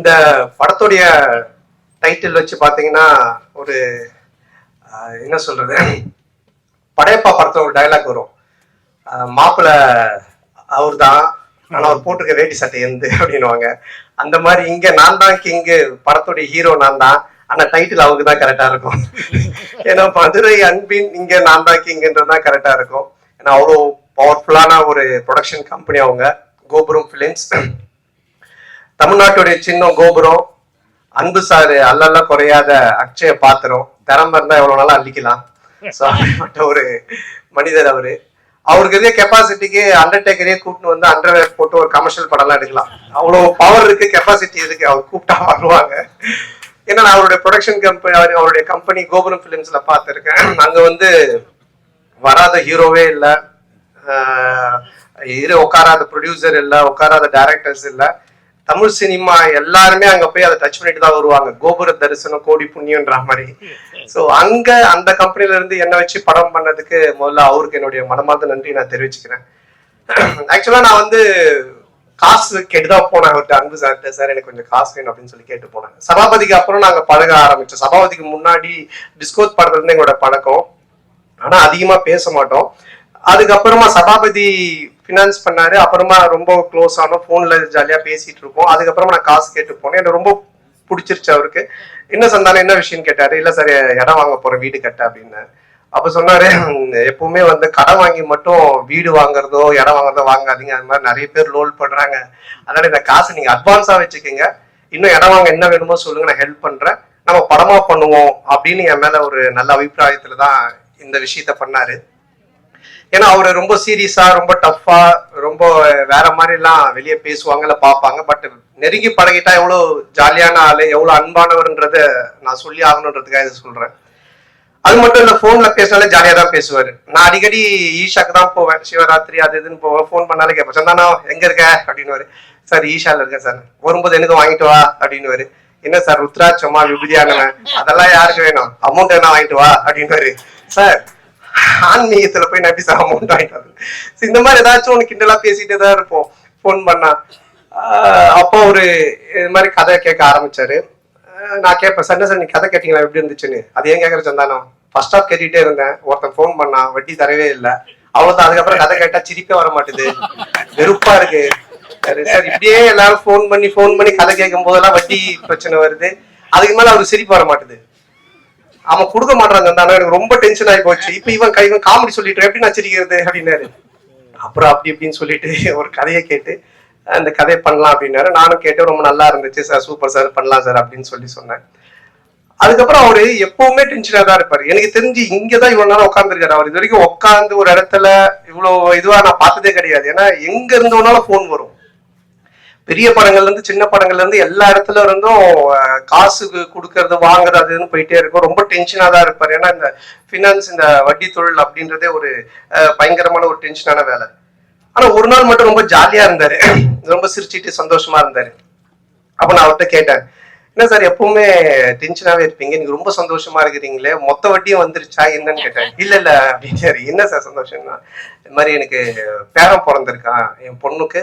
இந்த படத்துடைய டைட்டில் வச்சு பார்த்தீங்கன்னா ஒரு என்ன சொல்றது? படையப்பா படத்துல ஒரு டைலாக் வரும். மாப்பிள்ள அவர் தான் ஆனால் அவர் போட்டிருக்க வேட்டி சட்டை எந்த அப்படின்னுவாங்க. அந்த மாதிரி இங்க நான் தான் கிங்கு படத்துடைய ஹீரோ நான் தான். ஆனா டைட்டில் அவங்க தான் கரெக்டா இருக்கும். ஏன்னா மதுரை அன்பின் இங்க நான் தான் கிங்குன்றது தான் கரெக்டா இருக்கும். ஏன்னா அவ்வளோ பவர்ஃபுல்லான ஒரு ப்ரொடக்ஷன் கம்பெனி அவங்க. கோபுரம் ஃபிலிம்ஸ் தமிழ்நாட்டுடைய சின்னம் கோபுரம் அன்பு சாரு அல்லல்ல குறையாத அக்ஷய பாத்திரம் திறமை இருந்தா எவ்வளவு நாளா அள்ளிக்கலாம். ஸோ அப்படிப்பட்ட ஒரு மனிதர் அவரு. அவருக்கு இதே கெப்பாசிட்டிக்கு அண்டர்டேக்கரே கூப்பிட்டு வந்து அண்டர்வேர் போட்டு ஒரு கமர்ஷியல் படம்லாம் எடுக்கலாம். அவ்வளோ பவர் இருக்கு கெப்பாசிட்டி இருக்கு. அவர் கூப்பிட்டா வருவாங்க. ஏன்னா நான் அவருடைய ப்ரொடக்ஷன் கம்பெனி அவருடைய கம்பெனி கோபுரம் ஃபிலிம்ஸ்ல பார்த்துருக்கேன். அங்க வந்து வராத ஹீரோவே இல்லை. இரு உட்காராத ப்ரொடியூசர் இல்ல உட்காராத டைரக்டர்ஸ் இல்லை. தமிழ் சினிமா எல்லாருமே அங்க போய் அதை டச் பண்ணிட்டு தான் வருவாங்க. கோபுர தரிசனம் கோடி புண்ணியன்ற மாதிரி. சோ அங்க அந்த கம்பெனில இருந்து என்ன வச்சு படம் பண்ணதுக்கு முதல்ல அவருக்கு என்னுடைய மனமார்ந்த நன்றி நான் தெரிவிச்சுக்கிறேன். ஆக்சுவலா நான் வந்து காசு கெட்டுதான் போனேன் அவர்கிட்ட அன்பு சார்கிட்ட சார் எனக்கு கொஞ்சம் காசு வேணும் அப்படின்னு சொல்லி கேட்டு போனேன். சபாபதிக்கு அப்புறம் நாங்க பழக ஆரம்பிச்சோம். சபாபதிக்கு முன்னாடி டிஸ்கோத் படத்துல இருந்து எங்களோட பழக்கம். ஆனா அதிகமா பேச மாட்டோம். அதுக்கப்புறமா சபாபதி ஃபினான்ஸ் பண்ணாரு. அப்புறமா ரொம்ப க்ளோஸ் ஆனோம் ஃபோன்ல ஜாலியா பேசிட்டு இருப்போம் அதுக்கப்புறமா நான் காசு கேட்டு போனேன். எனக்கு ரொம்ப பிடிச்சிருச்சு அவருக்கு. என்ன சந்தானம் என்ன விஷயம் கேட்டாரு. இல்ல சார் இடம் வாங்க போறேன். வீடு கட்ட அப்படின்னு. அப்ப சொன்னாரு எப்பவுமே வந்து கடன் வாங்கி மட்டும் வீடு வாங்குறதோ இடம் வாங்குறதோ வாங்காதீங்க. அது மாதிரி நிறைய பேர் லோல் பண்றாங்க. அதனால இந்த காசை நீங்க அட்வான்ஸா வச்சுக்கோங்க. இன்னும் இடம் வாங்க என்ன வேணுமோ சொல்லுங்க. நான் ஹெல்ப் பண்றேன். நம்ம படமா பண்ணுவோம். அப்படின்னு என் மேல ஒரு நல்ல அபிப்பிராயத்துல தான் இந்த விஷயத்த பண்ணாரு. ஏன்னா அவரு ரொம்ப சீரியஸா ரொம்ப டஃப்பா ரொம்ப வேற மாதிரி எல்லாம் வெளியே பேசுவாங்கல்ல பார்ப்பாங்க. பட் நெருங்கி பழகிட்டா எவ்வளவு ஜாலியான ஆளு எவ்வளவு அன்பானவர்ன்றத நான் சொல்லி ஆகணுன்றதுக்காக இதை சொல்றேன். அது மட்டும் இல்ல போன்ல பேசினாலே ஜாலியா தான் பேசுவாரு. நான் அடிக்கடி ஈஷாக்கு தான் போவேன். சிவராத்திரி அது இதுன்னு போவேன். ஃபோன் பண்ணாலே கேட்பேன். சந்தானா எங்க இருக்க? அப்படின்னு சார் ஈஷால இருக்கேன் சார். வரும்போது எனக்கு வாங்கிட்டு வா? அப்படின்னு என்ன சார் ருத்ராட்சமா விபதியானவன் அதெல்லாம் யாருக்கு வேணும்? அமௌண்ட் என்ன வாங்கிட்டு வா? அப்படின்னு சார் ஆன்மீகத்துல போய் நான் எப்படி அமௌண்ட் வாங்கிட்டு இந்த மாதிரி ஏதாச்சும் ஒண்ணு கிண்டலா பேசிட்டே தான் இருப்போம். ஃபோன் பண்ணா. அப்போ ஒரு இது மாதிரி கதை கேட்க ஆரம்பிச்சாரு. நான் கேட்பேன் சண்டை சார் நீ கதை கேட்டீங்களா? எப்படி இருந்துச்சுன்னு? அது ஏன் கேட்கற சந்தானம்? ஃபர்ஸ்ட் ஆஃப் கேட்டுட்டே இருந்தேன். ஒருத்தன் ஃபோன் பண்ணா வட்டி தரவே இல்லை. அவ்வளவுதான். அதுக்கப்புறம் கதை கேட்டா சிரிப்பே வர மாட்டுது வெறுப்பா இருக்கு. சார் இப்படியே எல்லாரும் ஃபோன் பண்ணி ஃபோன் பண்ணி கதை கேட்கும் போதெல்லாம் வட்டி பிரச்சனை வருது. அதுக்கு மேல அவருக்கு சிரிப்பு வர மாட்டுது அவன் கொடுக்க மாட்டான் சந்தானம் எனக்கு ரொம்ப டென்ஷன் ஆகி போச்சு. இப்ப இவன் கை- இவன் காமெடி சொல்லிட்டு எப்படி நான் சிரிக்கிறது? அப்படின்னாரு. அப்புறம் அப்படி இப்படின்னு சொல்லிட்டு ஒரு கதையை கேட்டு அந்த கதையை பண்ணலாம் அப்படின்னாரு. நானும் கேட்டு ரொம்ப நல்லா இருந்துச்சு சார். Super sir. பண்ணலாம் சார். அப்படின்னு சொல்லி சொன்னேன். அதுக்கப்புறம் அவரு எப்பவுமே டென்ஷனா தான் இருப்பாரு. எனக்கு தெரிஞ்சு இங்கதான் இவ்வளவு நேரம் உட்காந்துருக்காரு அவர் இது வரைக்கும் உட்காந்து ஒரு இடத்துல இவ்வளவு இதுவா நான் பார்த்ததே கிடையாது. ஏன்னா எங்க இருந்தோனாலும் ஃபோன் வரும். பெரிய படங்கள்ல இருந்து சின்ன படங்கள்ல இருந்து எல்லா இடத்துல இருந்தும் காசு கொடுக்கறது வாங்குறது அதுன்னு போயிட்டே இருக்கும். ரொம்ப டென்ஷனா தான் இருப்பாரு. ஏன்னா இந்த ஃபினான்ஸ் இந்த வட்டி தொழில் அப்படின்றதே ஒரு பயங்கரமான ஒரு டென்ஷனான வேலை. ஆனா ஒரு நாள் மட்டும் ரொம்ப ஜாலியா இருந்தாரு. ரொம்ப சிரிச்சிட்டு சந்தோஷமா இருந்தாரு. அப்ப நான் அவர்கிட்ட கேட்டேன் என்ன சார் எப்பவுமே டென்ஷனாவே இருப்பீங்க. நீங்க ரொம்ப சந்தோஷமா இருக்கிறீங்களே. மொத்த வட்டியும் வந்துருச்சா? என்னன்னு கேட்டேன். இல்ல இல்ல அப்படின்னாரு. என்ன சார் சந்தோஷம்னா இந்த மாதிரி எனக்கு பேரன் பிறந்திருக்கான். என் பொண்ணுக்கு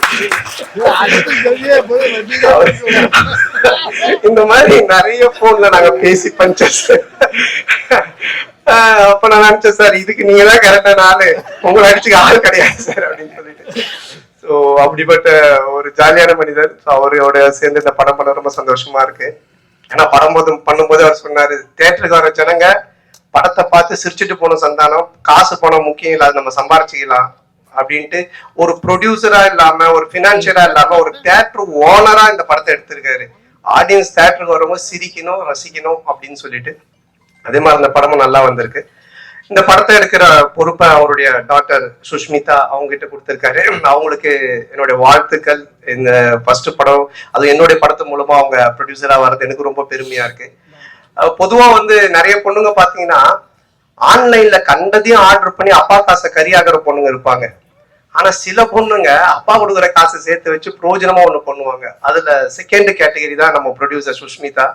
இந்த மாதிரி நிறைய போன்ல நாங்க பேசி பஞ்சஸ் அப்ப நான் நினைச்சேன் சார் இதுக்கு நீங்க தான் கரெக்டா நாளு உங்களை அடிச்சுக்க ஆள் கிடையாது சார் அப்படின்னு சொல்லிட்டு. சோ அப்படிப்பட்ட ஒரு ஜாலியான மனிதர். அவரோட சேர்ந்து இந்த படம் பண்ண ரொம்ப சந்தோஷமா இருக்கு. ஏன்னா படம் போது பண்ணும்போது அவர் சொன்னாரு தேட்டருக்கு வர ஜனங்க படத்தை பார்த்து சிரிச்சுட்டு போன சந்தானம் காசு போன முக்கியம் இல்லாத அது நம்ம சம்பாரிச்சுக்கலாம். அப்படின்ட்டு ஒரு ப்ரொடியூசரா இல்லாம ஒரு பினான்சியரா இல்லாம ஒரு தேட்டர் ஓனரா இந்த படத்தை எடுத்திருக்காரு. ஆடியன்ஸ் தேட்டருக்கு வரும்போது சிரிக்கணும் ரசிக்கணும் அப்படின்னு சொல்லிட்டு. அதே மாதிரி அந்த படமும் நல்லா வந்திருக்கு. இந்த படத்தை எடுக்கிற பொறுப்பை அவருடைய டாக்டர் சுஷ்மிதா அவங்க கிட்ட கொடுத்துருக்காரு. அவங்களுக்கு என்னுடைய வாழ்த்துக்கள். இந்த ஃபர்ஸ்ட் படம் அது என்னுடைய படத்து மூலமா அவங்க ப்ரொடியூசரா வர்றது எனக்கு ரொம்ப பெருமையா இருக்கு. பொதுவா வந்து நிறைய பொண்ணுங்க பாத்தீங்கன்னா ஆன்லைன்ல கண்டதையும் ஆர்டர் பண்ணி அப்பா காசை கரியாகிற பொண்ணுங்க இருப்பாங்க. ஆனா சில பொண்ணுங்க அப்பா கொடுக்குற காசை சேர்த்து வச்சு பிரோஜனமா ஒண்ணு பண்ணுவாங்க. அதுல செகண்ட் கேட்டகரி தான் நம்ம ப்ரொடியூசர் சுஷ்மிதா.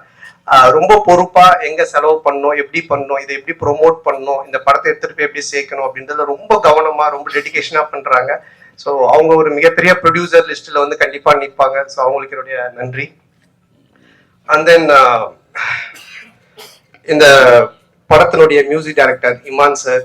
ரொம்ப பொறுப்பா எங்க செலவு பண்ணணும் எப்படி பண்ணணும் இதை எப்படி ப்ரொமோட் பண்ணணும் இந்த படத்தை எடுத்துட்டு போய் எப்படி சேர்க்கணும் அப்படின்றத ரொம்ப கவனமா ரொம்ப டெடிக்கேஷனா பண்றாங்க. ஸோ அவங்க ஒரு மிகப்பெரிய ப்ரொடியூசர் லிஸ்ட்ல வந்து கண்டிப்பா நிற்பாங்க ஸோ அவங்களுக்கு என்னுடைய நன்றி. அண்ட் தென் இந்த படத்தினுடைய மியூசிக் டைரக்டர் இமான் சார்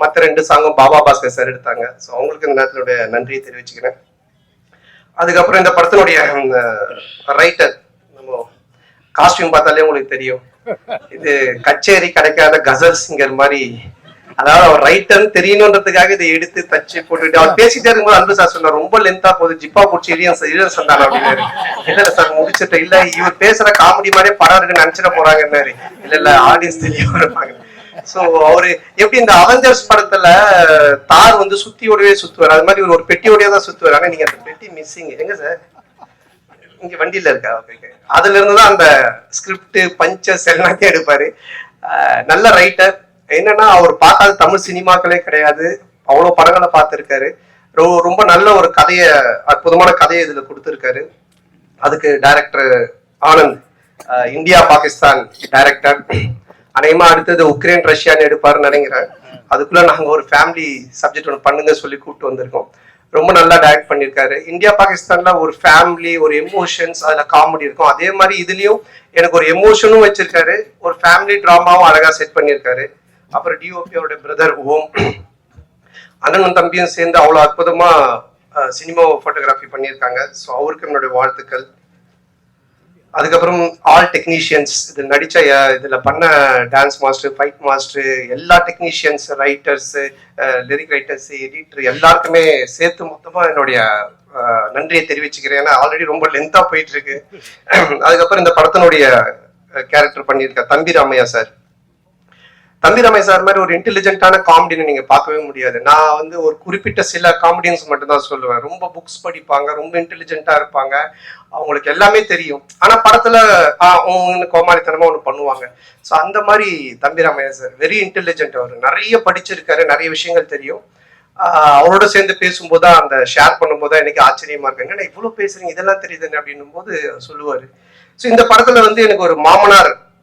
மற்ற ரெண்டு சாங்கும் பாபா பாஸ்கர் சார் எடுத்தாங்க. ஸோ அவங்களுக்கு இந்த நேரத்தினுடைய நன்றியை தெரிவிச்சுக்கிறேன். அதுக்கப்புறம் இந்த படத்தினுடைய ரைட்டர் நம்ம காஸ்டியூம் பார்த்தாலே உங்களுக்கு தெரியும். இது கச்சேரி கிடைக்காத கசல் சிங்கர் மாதிரி அதாவது அவர் ரைட்டர்னு தெரியணுன்றதுக்காக இதை எடுத்து தச்சு போட்டுட்டு அவர் பேசிட்டே இருக்கும்போது அன்பு சார் சொன்னார் ரொம்ப லென்த்தா போகுது ஜிப்பா பிடிச்சி இளையன் இளையன் சந்தானம் அப்படின்னு. இல்ல இல்ல சார் முடிச்சிட்டு இல்ல இவர் பேசுற காமெடி மாதிரியே படம் இருக்குன்னு நினைச்சிட போறாங்கன்னாரு இல்ல இல்ல ஆடியன்ஸ் தெரியும் இருப்பாங்க. சோ அவரு எப்படி இந்த அவெஞ்சர்ஸ் படத்துல தார் வந்து சுத்தியோடவே சுத்துவார்? அது மாதிரி ஒரு பெட்டியோடய தான் சுத்துவார். ஆனா நீங்க அந்த பெட்டி மிஸ்ஸிங் எங்க சார் இங்க வண்டியில இருக்கா? அதுல இருந்து தான் அந்த ஸ்கிரிப்ட் பஞ்சஸ் எல்லாத்தையும் எடுப்பாரு. நல்ல ரைட்டர் என்னன்னா அவர் பார்க்காத தமிழ் சினிமாக்களே கிடையாது. அவ்வளவு படங்களை பார்த்திருக்காரு. ரொ- ரொம்ப நல்ல ஒரு கதைய அற்புதமான கதையை இதுல கொடுத்திருக்காரு. அதுக்கு director Anand India Pakistan director அநேகமா அடுத்தது உக்ரைன் ரஷ்யான்னு எடுப்பாருன்னு நினைக்கிறேன். அதுக்குள்ள நாங்க ஒரு ஃபேமிலி சப்ஜெக்ட் ஒன்று பண்ணுங்க சொல்லி கூப்பிட்டு வந்திருக்கோம். ரொம்ப நல்லா டைரக்ட் பண்ணியிருக்காரு இந்தியா பாகிஸ்தான்ல ஒரு ஃபேமிலி ஒரு எமோஷன்ஸ் அதுல காமெடி இருக்கும். அதே மாதிரி இதுலயும் எனக்கு ஒரு எமோஷனும் வச்சிருக்காரு. ஒரு ஃபேமிலி டிராமாவும் அழகா செட் பண்ணியிருக்காரு அப்புறம் டிஓபியோட பிரதர் ஓம் அண்ணனும் தம்பியும் சேர்ந்து அவ்வளோ அற்புதமா சினிமா ஃபோட்டோகிராஃபி பண்ணியிருக்காங்க. ஸோ அவருக்கு என்னுடைய வாழ்த்துக்கள். அதுக்கப்புறம் ஆல் டெக்னீஷியன்ஸ் இது நடிச்ச இதில் இதுல பண்ண டான்ஸ் மாஸ்டர் ஃபைட் மாஸ்டர் எல்லா technicians writers lyric writers editor எல்லாருக்குமே சேர்த்து மொத்தமா என்னுடைய நன்றியை தெரிவிச்சுக்கிறேன். ஏன்னா ஆல்ரெடி ரொம்ப லென்த்தா போயிட்டு இருக்கு. அதுக்கப்புறம் இந்த படத்தினுடைய கேரக்டர் பண்ணியிருக்க தம்பி ராமையா சார். தம்பி ரமேஷ் சார் மாதிரி ஒரு இன்டெலிஜென்ட்டான காமெடின்னு நீங்க பார்க்கவே முடியாது. நான் வந்து ஒரு குறிப்பிட்ட சில காமெடியன்ஸ் மட்டும் தான் சொல்லுவேன். ரொம்ப புக்ஸ் படிப்பாங்க ரொம்ப இன்டெலிஜென்ட்டா இருப்பாங்க. அவங்களுக்கு எல்லாமே தெரியும். ஆனா படத்துல ஆஹ் கோமாளித்தனமா ஒன்று பண்ணுவாங்க. ஸோ அந்த மாதிரி தம்பி ரமேஷ் சார் வெரி இன்டெலிஜென்ட் அவர். நிறைய படிச்சிருக்காரு நிறைய விஷயங்கள் தெரியும். அவரோட சேர்ந்து பேசும்போது அந்த ஷேர் பண்ணும்போது தான் எனக்கு ஆச்சரியமா இருக்கு. என்ன இவ்வளவு பேசுறீங்க இதெல்லாம் தெரியுதுன்னு அப்படின்னும் போது சொல்லுவாரு. ஸோ இந்த படத்துல வந்து எனக்கு ஒரு மாமனார்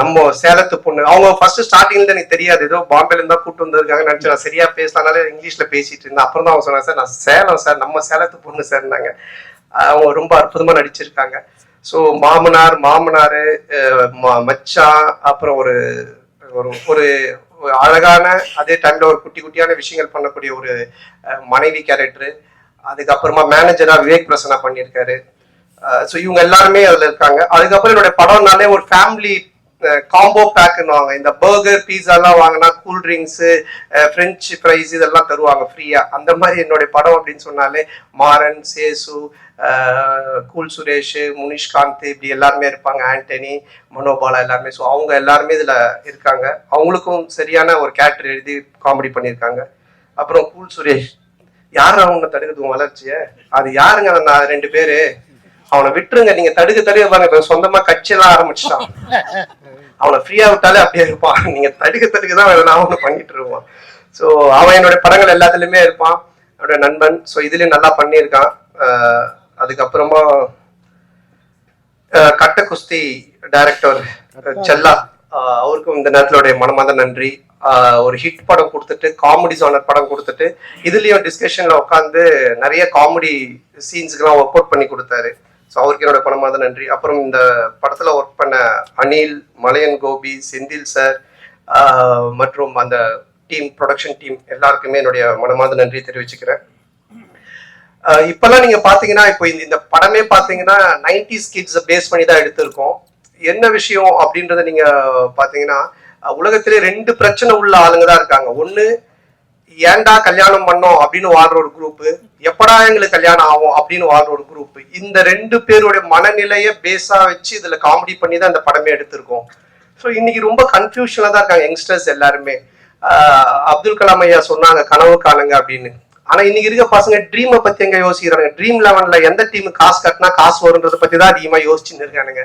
நம்ம சேலத்து பொண்ணு. அவங்க ஃபர்ஸ்ட் ஸ்டார்டிங்ல எனக்கு தெரியாது. ஏதோ பாம்பேல இருந்தா கூட்டு வந்திருக்காங்க நினைச்சு நான் சரியா பேசினாலே இங்கிலீஷ்ல பேசிட்டு இருந்தேன். அப்புறம் தான் அவங்க சொன்னாங்க சார் நான் சேலம் சார். நம்ம சேலத்து பொண்ணு சேர்ந்தாங்க அவங்க ரொம்ப அற்புதமா நடிச்சிருக்காங்க. ஸோ மாமனார் மாமனார் மச்சான் அப்புறம் ஒரு ஒரு ஒரு அழகான அதே டைம்ல ஒரு குட்டி குட்டியான விஷயங்கள் பண்ணக்கூடிய ஒரு மனைவி கேரக்டரு அதுக்கப்புறமா மேனேஜரா விவேக் பிரசனா பண்ணியிருக்காரு. ஸோ இவங்க எல்லாருமே அதுல இருக்காங்க. அதுக்கப்புறம் என்னுடைய படம்னாலே ஒரு ஃபேமிலி காம்போ பேக்குன்னுவாங்க இந்த பர்கர் பீஸா எல்லாம் வாங்கினா கூல் ட்ரிங்க்ஸ் ஃப்ரெஞ்ச் ஃப்ரைஸ் இதெல்லாம் தருவாங்க ஃப்ரீயா அந்த மாதிரி என்னுடைய படம் அப்படின்னு சொன்னாலே மாறன் சேசு கூல் சுரேஷ் முனிஷ்காந்த் இப்படி எல்லாருமே இருப்பாங்க. ஆண்டனி மனோபாலா எல்லாருமே. ஸோ அவங்க எல்லாருமே இதுல இருக்காங்க. அவங்களுக்கும் சரியான ஒரு கேரக்டர் எழுதி காமெடி பண்ணியிருக்காங்க. அப்புறம் கூல் சுரேஷ். யார் அவங்க தடுக்குது? உன் வளர்ச்சிய? அது யாருங்க நான் ரெண்டு பேரு. அவனை விட்டுருங்க. நீங்க தடுக்க தடுக்க பாருங்க. சொந்தமா கட்சி எல்லாம் ஆரம்பிச்சிட்டான். அவனை ஃப்ரீயா விட்டாலே அப்படியே இருப்பான் நீங்க தடுக்க தடுக்க தான் நான் ஒண்ணு பண்ணிட்டு இருப்பான். ஸோ அவன் என்னோட படங்கள் எல்லாத்துலயுமே இருப்பான். என்னோட நண்பன். ஸோ இதுலயும் நல்லா பண்ணியிருக்கான். அதுக்கப்புறமா கட்ட குஸ்தி டைரக்டர் செல்லா அவருக்கும் இந்த நேரத்திலுடைய மனமாத நன்றி. ஒரு ஹிட் படம் கொடுத்துட்டு காமெடி ஜானர் படம் கொடுத்துட்டு இதுலயும் டிஸ்கஷன்ல உட்காந்து நிறைய காமெடி சீன்ஸ்க்கெல்லாம் ஒர்க் அவுட் பண்ணி கொடுத்தாரு. ஸோ அவருக்கு என்னோட பணமாக நன்றி. அப்புறம் இந்த படத்தில் ஒர்க் பண்ண அனில் மலையன் கோபி செந்தில் சார் மற்றும் அந்த டீம் ப்ரொடக்ஷன் டீம் எல்லாருக்குமே என்னுடைய மனமார்ந்த நன்றி தெரிவிச்சுக்கிறேன். இப்பெல்லாம் நீங்க பாத்தீங்கன்னா இப்போ இந்த இந்த படமே பாத்தீங்கன்னா நைன்டிஸ் கிட்ஸ் பேஸ் பண்ணி தான் எடுத்திருக்கோம். என்ன விஷயம் அப்படின்றத நீங்க பாத்தீங்கன்னா உலகத்திலே ரெண்டு பிரச்சனை உள்ள ஆளுங்க தான் இருக்காங்க. ஒன்னு ஏன்டா கல்யாணம் பண்ணோம் அப்படின்னு வாழ்ற ஒரு குரூப் எப்படா எங்களுக்கு கல்யாணம் ஆகும் அப்படின்னு வாழ்ற ஒரு குரூப் இந்த ரெண்டு பேருடைய மனநிலைய பேஸா வச்சு இதுல காமெடி பண்ணி தான் இந்த படமே எடுத்திருக்கோம். ஸோ இன்னைக்கு ரொம்ப கன்ஃபியூஷன்ல தான் இருக்காங்க யங்ஸ்டர்ஸ் எல்லாருமே. அப்துல் கலாம் ஐயா சொன்னாங்க கனவு காணுங்க அப்படின்னு. ஆனா இன்னைக்கு இருக்க பசங்க ட்ரீமை பத்தி எங்க யோசிக்கிறாங்க? ட்ரீம் லெவன்ல எந்த டீம் காசு கட்டினா காசு வரும்ன்றத பத்தி தான் அதிகமா யோசிச்சுன்னு இருக்கானுங்க.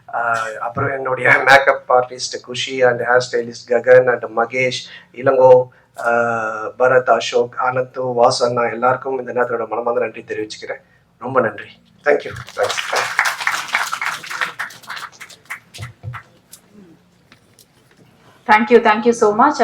அப்புறம் என்னுடைய makeup artist Kushi and hair stylist Gagan and Mahesh Ilango Bharath Ashok Anand வாசண்ணா எல்லாருக்கும் இந்த நேரத்தோட மனமார்ந்த நன்றி தெரிவிச்சுக்கிறேன். ரொம்ப நன்றி. Thank you thanks thank you thank you so much